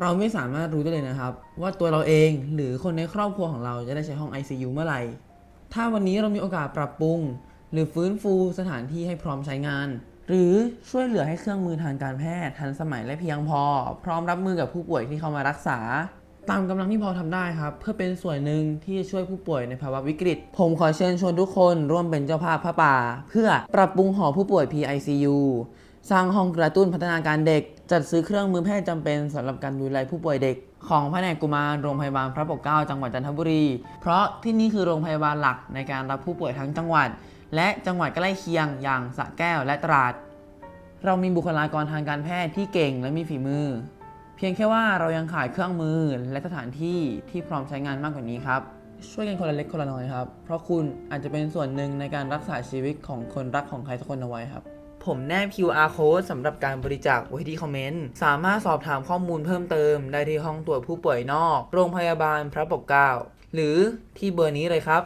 เราไม่สามารถรู้ได้เลยนะครับ ว่าตัวเราเองหรือคนในครอบครัวของเราจะได้ใช้ห้อง ICU เมื่อไหร่ ถ้าวันนี้เรามีโอกาสปรับปรุง หรือฟื้นฟูสถานที่ให้พร้อมใช้งาน หรือช่วยเหลือให้เครื่องมือทางการแพทย์ทันสมัยและเพียงพอ พร้อมรับมือกับผู้ป่วยที่เข้ามารักษา ตามกำลังที่พอทำได้ครับ เพื่อเป็นส่วนหนึ่งที่จะช่วยผู้ป่วยในภาวะวิกฤต ผมขอเชิญชวนทุกคนร่วมเป็นเจ้าภาพพระป่า เพื่อปรับปรุงหอผู้ป่วย PICU สร้างห้องกระตุ้นพัฒนาการเด็ก จัดซื้อเครื่องมือแพทย์จำเป็นสำหรับการดูแลผู้ป่วยเด็ก ของแผนกกุมารโรงพยาบาลพระปกเกล้าจังหวัดจันทบุรี เพราะที่นี่คือโรงพยาบาลหลักในการรับผู้ป่วยทั้งจังหวัด และจังหวัดใกล้เคียงอย่างสระแก้วและตราด เรามีบุคลากรทางการแพทย์ที่เก่งและมีฝีมือ เพียงแค่ว่าเรายังขาดเครื่องมือและสถานที่ที่พร้อมใช้งานมากกว่านี้ครับช่วยกันคนละเล็กคนละน้อยครับ เพราะคุณอาจจะเป็นส่วนหนึ่งในการรักษาชีวิตของคนรักของใครสักคนเอาไว้ครับ ผมแนบ QR code สำหรับการบริจาคไว้ที่คอมเมนต์ สามารถสอบถามข้อมูลเพิ่มเติม ได้ที่ห้องตรวจผู้ป่วยนอก โรงพยาบาลพระปกเกล้าหรือที่เบอร์นี้เลยครับ